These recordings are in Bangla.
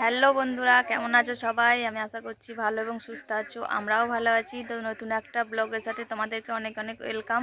হ্যালো বন্ধুরা, কেমন আছো সবাই? আমি আশা করছি ভালো এবং সুস্থ আছো, আমরাও ভালো আছি। তো নতুন একটা ব্লগের সাথে তোমাদেরকে অনেক অনেক ওয়েলকাম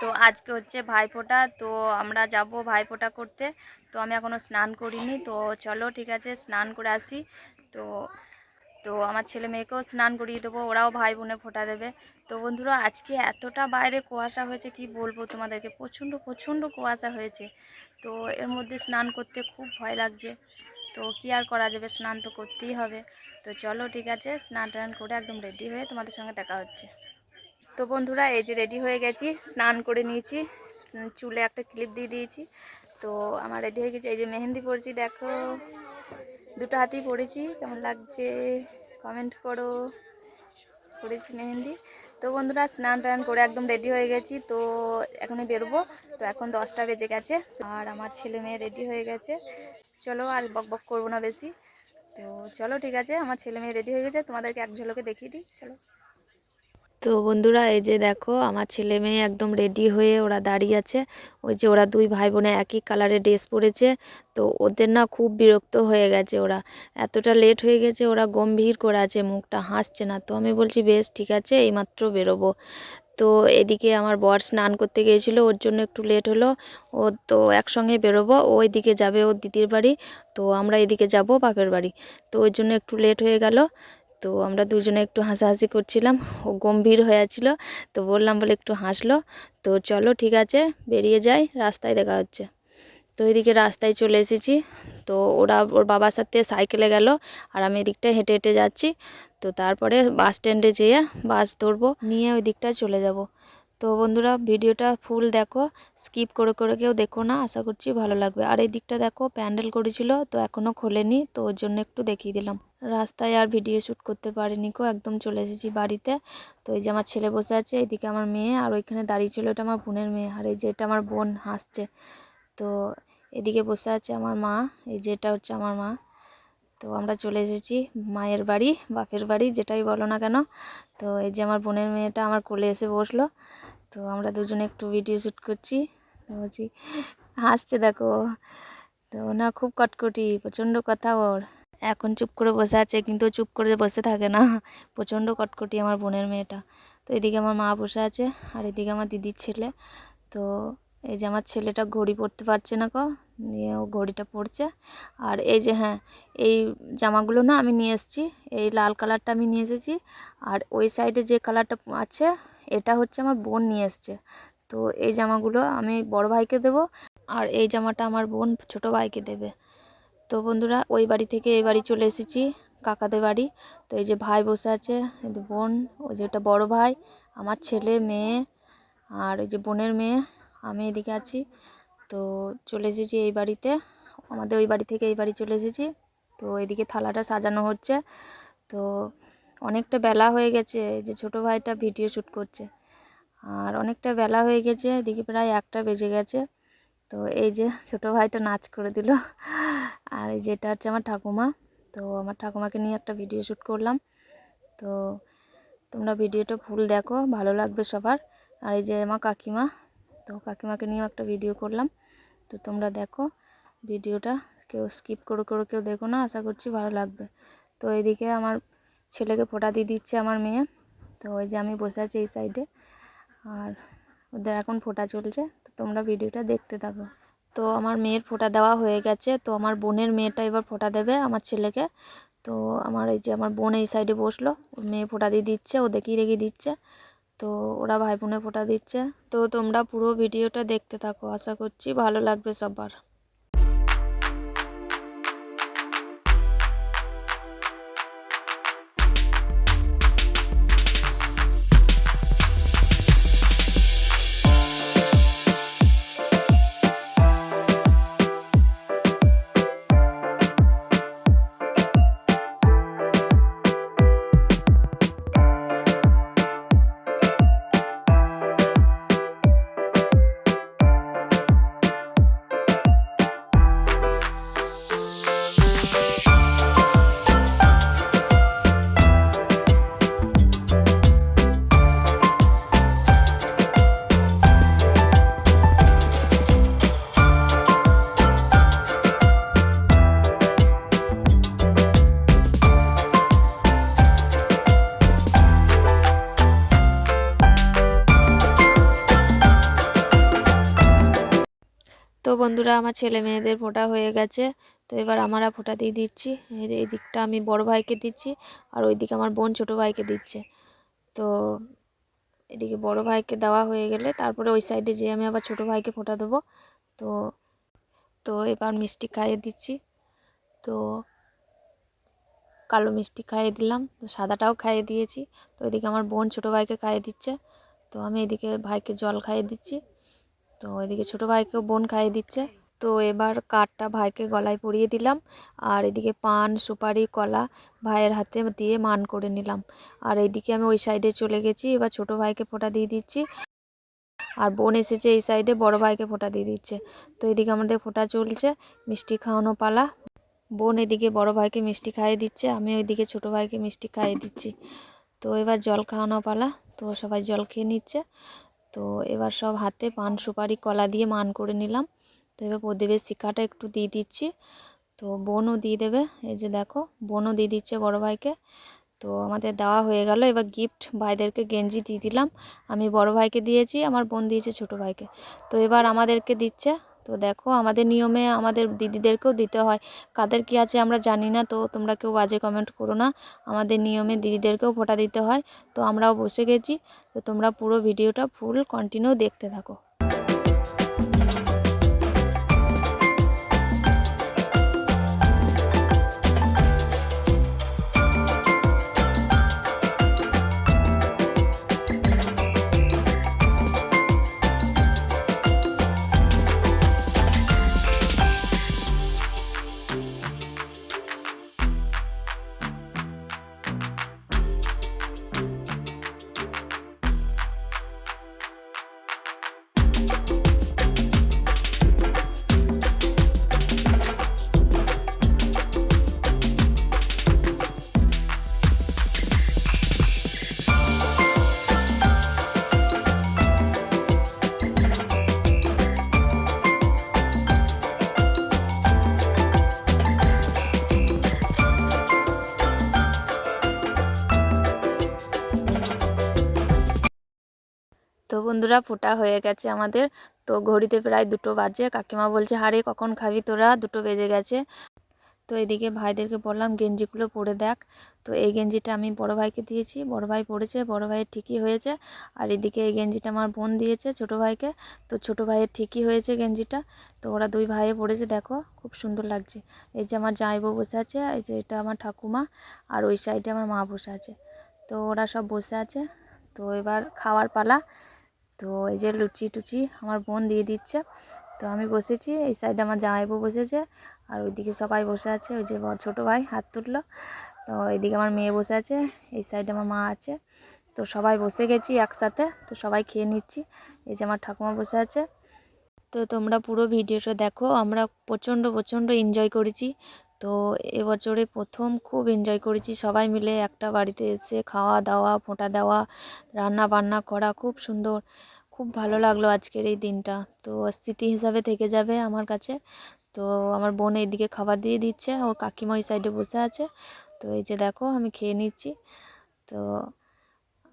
তো আজকে হচ্ছে ভাইফোঁটা, তো আমরা যাব ভাইফোঁটা করতে। তো আমি এখনও স্নান করিনি, তো চলো ঠিক আছে, স্নান করে আসি। তো তো আমার ছেলে মেয়েকেও স্নান করিয়ে দেবো, ওরাও ভাই বোনে ফোঁটা দেবে। তো বন্ধুরা, আজকে এতটা বাইরে কুয়াশা হয়েছে, কি বলব তোমাদেরকে? প্রচণ্ড প্রচণ্ড কুয়াশা হয়েছে। তো এর মধ্যে স্নান করতে খুব ভয় লাগছে। তো কি আর করা যাবে? স্নান তো করতেই হবে। তো চলো ঠিক আছে, স্নান টান করে একদম রেডি হয়ে তোমাদের সঙ্গে দেখা হচ্ছে। তো বন্ধুরা, এই যে রেডি হয়ে গেছি, স্নান করে নিয়েছি। চুলে একটা ক্লিপ দিয়ে দিয়েছি। তো আমার রেডি হয়ে গেছে। এই যে মেহেন্দি পরেছি, দেখো। দুটো হাতেই পরেছি। কেমন লাগছে? কমেন্ট করো। করেছি মেহেন্দি। তো বন্ধুরা, স্নান টান করে একদম রেডি হয়ে গেছি। তো এখনই বেরোবো। তো এখন দশটা বেজে গেছে। আর আমার ছেলে মেয়ে রেডি হয়ে গেছে। চলো আর বক বক করব না বেশি। তো চলো ঠিক আছে, আমার ছেলে মেয়ে রেডি হয়ে গেছে, তোমাদেরকে এক ঝলকে দেখিয়ে দিই, চলো। তো বন্ধুরা, এই যে দেখো, আমার ছেলে মেয়ে একদম রেডি হয়ে ওরা দাঁড়িয়ে আছে। ওই যে ওরা দুই ভাই বোনে একই কালারের ড্রেস পরেছে। তো ওদের না খুব বিরক্ত হয়ে গেছে ওরা। এতটা লেট হয়ে গেছে, ওরা গম্ভীর করে আছে, মুখটা হাসছে না। তো আমি বলছি, বেশ, ঠিক আছে, এইমাত্র বেরোবো। তো এদিকে আমার বর স্নান করতে গিয়েছিল, ওর জন্য একটু লেট হলো। ও তো একসঙ্গে বেরোবো, ও ওইদিকে যাবে ওর দিদির বাড়ি, তো আমরা এদিকে যাব বাপের বাড়ি। তো ওই জন্য একটু লেট হয়ে গেল, তো আমরা দুজনে একটু হাসাহাসি করছিলাম। ও গম্ভীর হয়ে ছিল তো বললাম বলে একটু হাসলো। তো চলো ঠিক আছে, বেরিয়ে যাই, রাস্তায় দেখা হচ্ছে। তো এদিকে রাস্তায় চলে এসেছি। তো ওরা, ওর বাবার সাথে সাইকেলে গেল আর আমি এদিকটায় হেঁটে হেঁটে যাচ্ছি। তো তারপরে বাস স্ট্যান্ডে যেয়ে বাস ধরবো, নিয়ে ওই দিকটায় চলে যাব। তো বন্ধুরা, ভিডিওটা ফুল দেখো, স্কিপ করে করে কেউ দেখো না, আশা করছি ভালো লাগবে। আর এই দিকটা দেখো, প্যান্ডেল করেছিল, তো এখনও খোলেনি, তো ওর জন্য একটু দেখিয়ে দিলাম। রাস্তায় আর ভিডিও শ্যুট করতে পারিনি কো, একদম চলে এসেছি বাড়িতে। তো এই যে আমার ছেলে বসে আছে এইদিকে আমার মেয়ে, আর ওইখানে দাঁড়িয়ে ছিল, এটা আমার বোনের মেয়ে, আর এই যে এটা আমার বোন হাসছে। তো এদিকে বসে আছে আমার মা, এই যেটা হচ্ছে আমার মা। তো আমরা চলে এসেছি মায়ের বাড়ি, বাপের বাড়ি, যেটাই বলো না কেন। তো এই যে আমার বোনের মেয়েটা আমার কোলে এসে বসল। তো আমরা দুজনে একটু ভিডিও শ্যুট করছি। তো বলছি, হাসছে দেখো। তো না, খুব কটকটি, প্রচণ্ড কথা ওর। এখন চুপ করে বসে আছে, কিন্তু চুপ করে বসে থাকে না। প্রচণ্ড কটকটি আমার বোনের মেয়েটা। তো এদিকে আমার মা বসে আছে, আর এদিকে আমার দিদির ছেলে। তো এই যে আমার ছেলেটা ঘড়ি পরতে পারছে না কো নিয়ে ও ঘড়িটা পরছে আর এই যে হ্যাঁ এই জামাগুলো না আমি নিয়ে এসেছি, এই লাল কালারটা আমি নিয়ে এসেছি। আর ওই সাইডে যে কালারটা আছে, এটা হচ্ছে আমার বোন নিয়ে এসছে। তো এই জামাগুলো আমি বড় ভাইকে দেব, আর এই জামাটা আমার বোন ছোট ভাইকে দেবে। তো বন্ধুরা, ওই বাড়ি থেকে এই বাড়ি চলে এসেছি, কাকাদের বাড়ি। তো এই যে ভাই বসে আছে বোন, ওই যে ওটা বড় ভাই, আমার ছেলে, মেয়ে, আর ওই যে বোনের মেয়ে। আমি এদিকে আছি। তো চলে এসেছি এই বাড়িতে। আমাদের ওই বাড়ি থেকে এই বাড়ি চলে এসেছি। তো এদিকে থালাটা সাজানো হচ্ছে। তো অনেকটা বেলা হয়ে গেছে। যে ছোটো ভাইটা ভিডিও শ্যুট করছে। আর অনেকটা বেলা হয়ে গেছে। এদিকে প্রায় একটা বেজে গেছে। তো এই যে ছোটো ভাইটা নাচ করে দিল। আর এই যেটা হচ্ছে আমার ঠাকুমা। তো আমার ঠাকুমাকে নিয়ে একটা ভিডিও শ্যুট করলাম। তো তোমরা ভিডিওটা ফুল দেখো। ভালো লাগবে সবার। আর এই যে আমার কাকিমা। তো কাকিমাকে নিয়েও একটা ভিডিও করলাম। তো তোমরা দেখো ভিডিওটা কেউ স্কিপ করে করে, কেউ দেখো না, আশা করছি ভালো লাগবে। তো এদিকে আমার ছেলেকে ফোঁটা দিয়ে দিচ্ছে আমার মেয়ে। তো ওই যে আমি বসে আছি এই সাইডে আর ওদের এখন ফোঁটা চলছে। তো তোমরা ভিডিওটা দেখতে থাকো। তো আমার মেয়ের ফোঁটা দেওয়া হয়ে গেছে। তো আমার বোনের মেয়েটা এবার ফোঁটা দেবে আমার ছেলেকে। তো আমার এই যে আমার বোন এই সাইডে বসল। মেয়ে ফোঁটা দিয়ে দিচ্ছে, ও দেখিয়ে রেখে দিচ্ছে। তো ওরা ভাই বোনে ফোঁটা দিচ্ছে। তো তোমরা পুরো ভিডিওটা দেখতে থাকো। আশা করছি ভালো লাগবে সবার। বন্ধুরা, আমার ছেলে মেয়েদের ফোঁটা হয়ে গেছে। তো এবার আমারা ফোঁটা দিয়ে দিচ্ছি। এই দিকটা আমি বড় ভাইকে দিচ্ছি আর ওইদিকে আমার বোন ছোট ভাইকে দিচ্ছে। তো এদিকে বড় ভাইকে দেওয়া হয়ে গেলে তারপরে ওই সাইডে যেয়ে আমি আবার ছোট ভাইকে ফোঁটা দেবো। তো তো এবার মিষ্টি খাইয়ে দিচ্ছি। তো কালো মিষ্টি খাইয়ে দিলাম। তো সাদাটাও খাইয়ে দিয়েছি। তো এদিকে আমার বোন ছোট ভাইকে খাইয়ে দিচ্ছে। তো আমি এদিকে ভাইকে জল খাইয়ে দিচ্ছি। তো এদিকে ছোট ভাইকেও বোন খাইয়ে দিচ্ছে। তো এবার কাঠটা ভাইকে গলায় পরিয়ে দিলাম। আর এদিকে পান, সুপারি, কলা ভাইয়ের হাতে দিয়ে মান করে নিলাম। আর এইদিকে আমি ওই সাইডে চলে গেছি। এবার ছোট ভাইকে ফোঁটা দিয়ে দিচ্ছি। আর বোন এসেছে এই সাইডে, বড় ভাইকে ফোঁটা দিয়ে দিচ্ছে। তো এদিকে আমাদের ফোঁটা চলছে, মিষ্টি খাওয়ানো পালা। বোন এদিকে বড় ভাইকে মিষ্টি খাইয়ে দিচ্ছে, আমি ওইদিকে ছোট ভাইকে মিষ্টি খাইয়ে দিচ্ছি। তো এবার জল খাওয়ানো পালা। তো সবাই জল খেয়ে নিচ্ছে। তো এবার সব হাতে পান সুপারি কলা দিয়ে মান করে নিলাম। তো এবার প্রদীপের শিখাটা একটু দিয়ে দিচ্ছি। তো বোনও দিয়ে দেবে। এই যে দেখো, বোনও দিয়ে দিচ্ছে বড় ভাইকে। তো আমাদের দেওয়া হয়ে গেল। এবার গিফট ভাইদেরকে গেঞ্জি দিয়ে দিলাম। আমি বড় ভাইকে দিয়েছি, আমার বোন দিয়েছে ছোট ভাইকে। তো এবার আমাদেরকে দিচ্ছে তো দেখো আমাদের নিয়মে আমাদের দিদিদেরকেও দিতে হয়। কাদের কি আছে আমরা জানি না, তো তোমরা কেউ বাজে কমেন্ট করো না। আমাদের নিয়মে দিদিদেরকেও ফোঁটা দিতে হয়। তো আমরাও বসে গেছি। তো তোমরা পুরো ভিডিওটা ফুল কন্টিনিউ দেখতে থাকো। বন্ধুরা, ফোটা হয়ে গেছে আমাদের। তো ঘড়িতে প্রায় দুটো বাজে। কাকিমা বলছে, হারে, কখন খাবি তোরা? দুটো বেজে গেছে। তো এদিকে ভাইদেরকে বললাম, গেঞ্জিগুলো পরে দেখ। তো এই গেঞ্জিটা আমি বড় ভাইকে দিয়েছি। বড় ভাই পরেছে, বড় ভাইয়ের ঠিকই হয়েছে। আর এদিকে এই গেঞ্জিটা আমার বোন দিয়েছে ছোট ভাইকে। তো ছোট ভাইয়ের ঠিকই হয়েছে গেঞ্জিটা। তো ওরা দুই ভাইয়ে পড়েছে দেখো, খুব সুন্দর লাগছে। এই যে আমার জামাইবউ বসে আছে, এই যে এটা আমার ঠাকুমা, আর ওই সাইডে আমার মা বসে আছে। তো ওরা সব বসে আছে। তো এবার খাওয়ার পালা। তো এই যে লুচি টুচি আমার বোন দিয়ে দিচ্ছে। তো আমি বসেছি, এই সাইডে আমার জামাইবউ বসেছে আর ওইদিকে সবাই বসে আছে। ওই যে ছোটো ভাই হাত তুললো। তো এইদিকে আমার মেয়ে বসে আছে, এই সাইডে আমার মা আছে। তো সবাই বসে গেছি একসাথে, তো সবাই খেয়ে নিচ্ছি। এই যে আমার ঠাকুমা বসে আছে। তো তোমরা পুরো ভিডিওটা দেখো, আমরা প্রচণ্ড প্রচণ্ড এনজয় করেছি। তো এবছরে প্রথম খুব এনজয় করেছি। সবাই মিলে একটা বাড়িতে এসে খাওয়া দাওয়া, ফোঁটা দেওয়া, রান্না বান্না করা খুব সুন্দর। খুব ভালো লাগল আজকের এই দিনটা। তো স্মৃতি হিসাবে থেকে যাবে আমার কাছে। তো আমার বোন এইদিকে খাবার দিয়ে দিচ্ছে। ও কাকিমা ওই সাইডে বসে আছে। তো এই যে দেখো, আমি খেয়ে নিচ্ছি। তো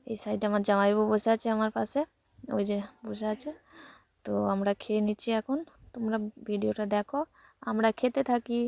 এই সাইডে আমার জামাইবাবু বসে আছে আমার পাশে। ওই যে বসে আছে। তো আমরা খেয়ে নিচ্ছি এখন। তোমরা ভিডিওটা দেখো। আমরা খেতে থাকি।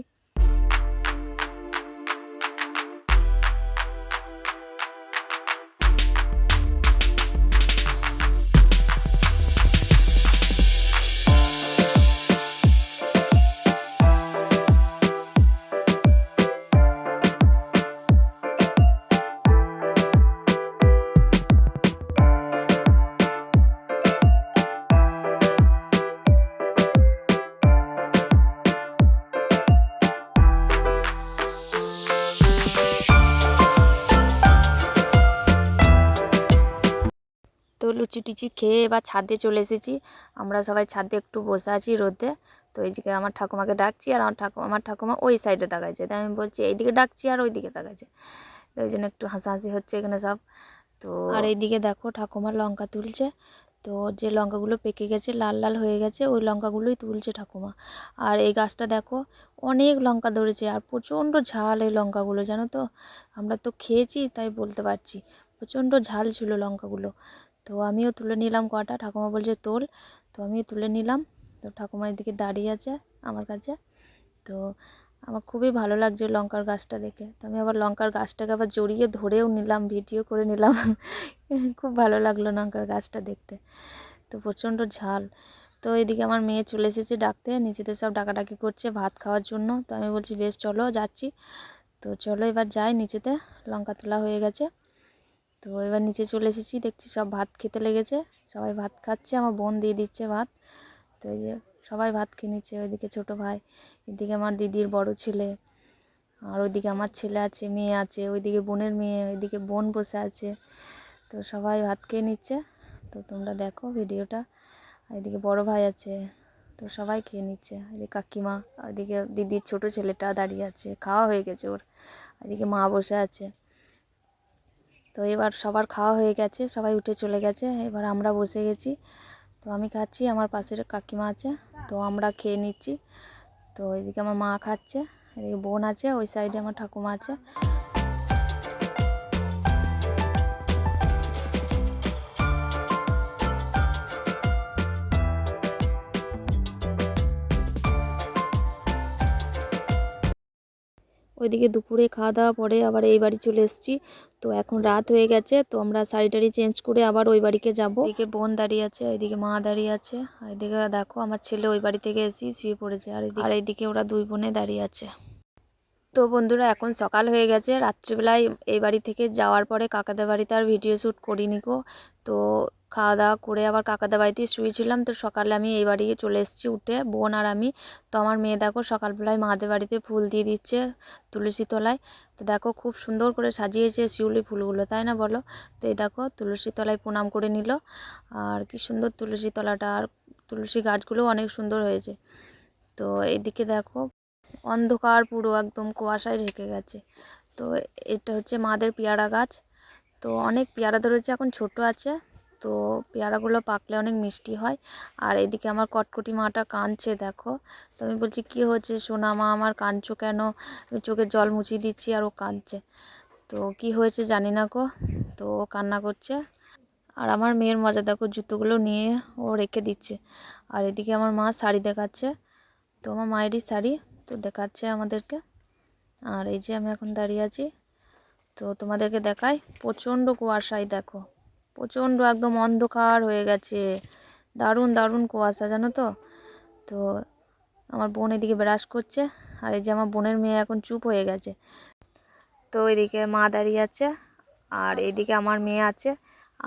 লুচি টুচি খেয়ে এবার ছাদে চলে এসেছি। আমরা সবাই ছাদে একটু বসে আছি রোদে। তো এইদিকে আমার ঠাকুমাকে ডাকছি আর আমার ঠাকুমা আমার ঠাকুমা ওই সাইডে তাকাইছে। তাই আমি বলছি, এইদিকে ডাকছি আর ওইদিকে তাকাইছে। তো ওই জন্য একটু হাসাহাসি হচ্ছে এখানে সব। তো আর এইদিকে দেখো ঠাকুমার লঙ্কা তুলছে। তো যে লঙ্কাগুলো পেকে গেছে, লাল লাল হয়ে গেছে, ওই লঙ্কাগুলোই তুলছে ঠাকুমা। আর এই গাছটা দেখো, অনেক লঙ্কা ধরেছে আর প্রচণ্ড ঝাল এই লঙ্কাগুলো, জানো তো? আমরা তো খেয়েছি, তাই বলতে পারছি। প্রচণ্ড ঝাল ছিল লঙ্কাগুলো। তো আমিও তুলে নিলাম কটা। ঠাকুমা বলছে, তোল। তো আমিও তুলে নিলাম। তো ঠাকুমা এদিকে দাঁড়িয়ে আছে আমার কাছে। তো আমার খুবই ভালো লাগছে লঙ্কার গাছটা দেখে। তো আমি আবার লঙ্কার গাছটাকে আবার জড়িয়ে ধরেও নিলাম, ভিডিও করে নিলাম। খুব ভালো লাগল লঙ্কার গাছটা দেখতে। তো প্রচণ্ড ঝাল। তো এদিকে আমার মেয়ে চলে এসেছে ডাকতে। নিচেতে সব ডাকাডাকি করছে ভাত খাওয়ার জন্য। তো আমি বলছি, বেশ, চলো, যাচ্ছি। তো চলো এবার যাই নিচেতে। লঙ্কা তোলা হয়ে গেছে। তো এবার নিচে চলে এসেছি, দেখছি সব ভাত খেতে লেগেছে। সবাই ভাত খাচ্ছে, আমার বোন দিয়ে দিচ্ছে ভাত। তো এই যে সবাই ভাত খেয়ে নিচ্ছে, ওইদিকে ছোটো ভাই, এদিকে আমার দিদির বড় ছেলে, আর ওইদিকে আমার ছেলে আছে, মেয়ে আছে, ওইদিকে বোনের মেয়ে, ওইদিকে বোন বসে আছে। তো সবাই ভাত খেয়ে নিচ্ছে। তো তোমরা দেখো ভিডিওটা। এদিকে বড় ভাই আছে, তো সবাই খেয়ে নিচ্ছে। এদিকে কাকিমা এদিকে দিদির ছোট ছেলেটা দাঁড়িয়ে আছে, খাওয়া হয়ে গেছে ওর। এদিকে মা বসে আছে। তো এবার সবার খাওয়া হয়ে গেছে, সবাই উঠে চলে গেছে, এবার আমরা বসে গেছি। তো আমি খাচ্ছি, আমার পাশের কাকিমা আছে, তো আমরা খেয়ে নিচ্ছি। তো এদিকে আমার মা খাচ্ছে, এদিকে বোন আছে, ওই সাইডে আমার ঠাকুমা আছে। ওইদিকে দুপুরে খাওয়া দাওয়া পরে আবার এই বাড়ি চলে এসেছি। তো এখন রাত হয়ে গেছে, তো আমরা শাড়ি টাড়ি চেঞ্জ করে আবার ওই বাড়িকে যাব। এদিকে বোন দাঁড়িয়ে আছে, এদিকে মা দাঁড়িয়ে আছে, আর এদিকে দেখো আমার ছেলে ওই বাড়ি থেকে এসেছি শুয়ে পড়েছে, আর এদিকে আর এইদিকে ওরা দুই বোনে দাঁড়িয়ে আছে। তো বন্ধুরা, এখন সকাল হয়ে গেছে, রাত্রিবেলায় এই বাড়ি থেকে যাওয়ার পরে কাকাদের বাড়িতে আর ভিডিও শ্যুট করিনি গো। তো খাওয়া দাওয়া করে আবার কাকাদের বাড়িতেই শুয়েছিলাম। তো সকালে আমি এই বাড়ি চলে এসেছি উঠে। বোন আর আমি। তো আমার মেয়ে দেখো সকালবেলায় মাদের বাড়িতে ফুল দিয়ে দিচ্ছে তুলসী তলায়। তো দেখো খুব সুন্দর করে সাজিয়েছে শিউলি ফুলগুলো, তাই না বলো? তো এই দেখো তুলসী তলায় প্রণাম করে নিল। আর কি সুন্দর তুলসী তলাটা। আর তুলসী গাছগুলো অনেক সুন্দর হয়েছে। তো এদিকে দেখো অন্ধকার পুরো একদম কুয়াশায় ঢেকে গেছে। তো এটা হচ্ছে মাদের পেয়ারা গাছ। তো অনেক পেয়ারা ধরেছে, এখন ছোট আছে। তো পেয়ারাগুলো পাকলে অনেক মিষ্টি হয়। আর এদিকে আমার কটকটি মাটা কাঁদছে, দেখো। তো আমি বলছি, কী হচ্ছে সোনা মা, আমার কাঁদছো কেন? আমি চোখে জল মুছিয়ে দিচ্ছি আর ও কাঁদছে। তো কি হয়েছে জানি না গো। তো ও কান্না করছে। আর আমার মেয়ের মজা, দেখো, জুতোগুলো নিয়ে ও রেখে দিচ্ছে। আর এদিকে আমার মা শাড়ি দেখাচ্ছে। তো আমার মায়েরই শাড়ি, তো দেখাচ্ছে আমাদেরকে। আর এই যে আমি এখন দাঁড়িয়ে আছি। তো তোমাদেরকে দেখাই, প্রচণ্ড কুয়াশায়, দেখো। প্রচণ্ড একদম অন্ধকার হয়ে গেছে। দারুণ দারুণ কুয়াশা, জানো তো? তো আমার বোন এদিকে ব্রাশ করছে, আর এই যে আমার বোনের মেয়ে এখন চুপ হয়ে গেছে। তো এদিকে মা দাঁড়িয়ে আছে, আর এদিকে আমার মেয়ে আছে,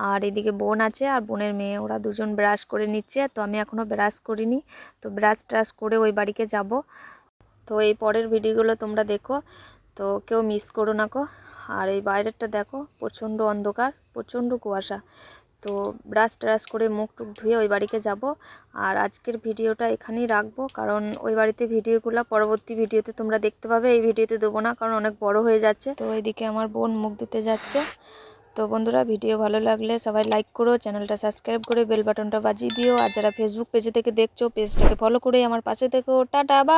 আর এদিকে বোন আছে, আর বোনের মেয়ে। ওরা দুজন ব্রাশ করে নিচ্ছে, তো আমি এখনও ব্রাশ করিনি। তো ব্রাশ ট্রাশ করে ওই বাড়িকে যাব। তো এই পরের ভিডিওগুলো তোমরা দেখো, তো কেউ মিস করো না কো। আর এই বাইরেরটা দেখো, প্রচণ্ড অন্ধকার, প্রচণ্ড কুয়াশা। তো ব্রাশ ট্রাশ করে মুখ টুক ধুয়ে ওই বাড়িতে যাব। আর আজকের ভিডিওটা এখানেই রাখব, কারণ ওই বাড়িতে ভিডিওগুলো পরবর্তী ভিডিওতে তোমরা দেখতে পাবে। এই ভিডিওতে দেবো না, কারণ অনেক বড় হয়ে যাচ্ছে। তো এইদিকে আমার বোন মুখ ধুতে যাচ্ছে। তো বন্ধুরা, ভিডিও ভালো লাগলে সবাই লাইক করো, চ্যানেলটা সাবস্ক্রাইব করে বেল বাটনটা বাজিয়ে দিও। আর যারা ফেসবুক পেজে থেকে দেখছ পেজটাকে ফলো করে আমার পাশে থেকো। টাটা, বা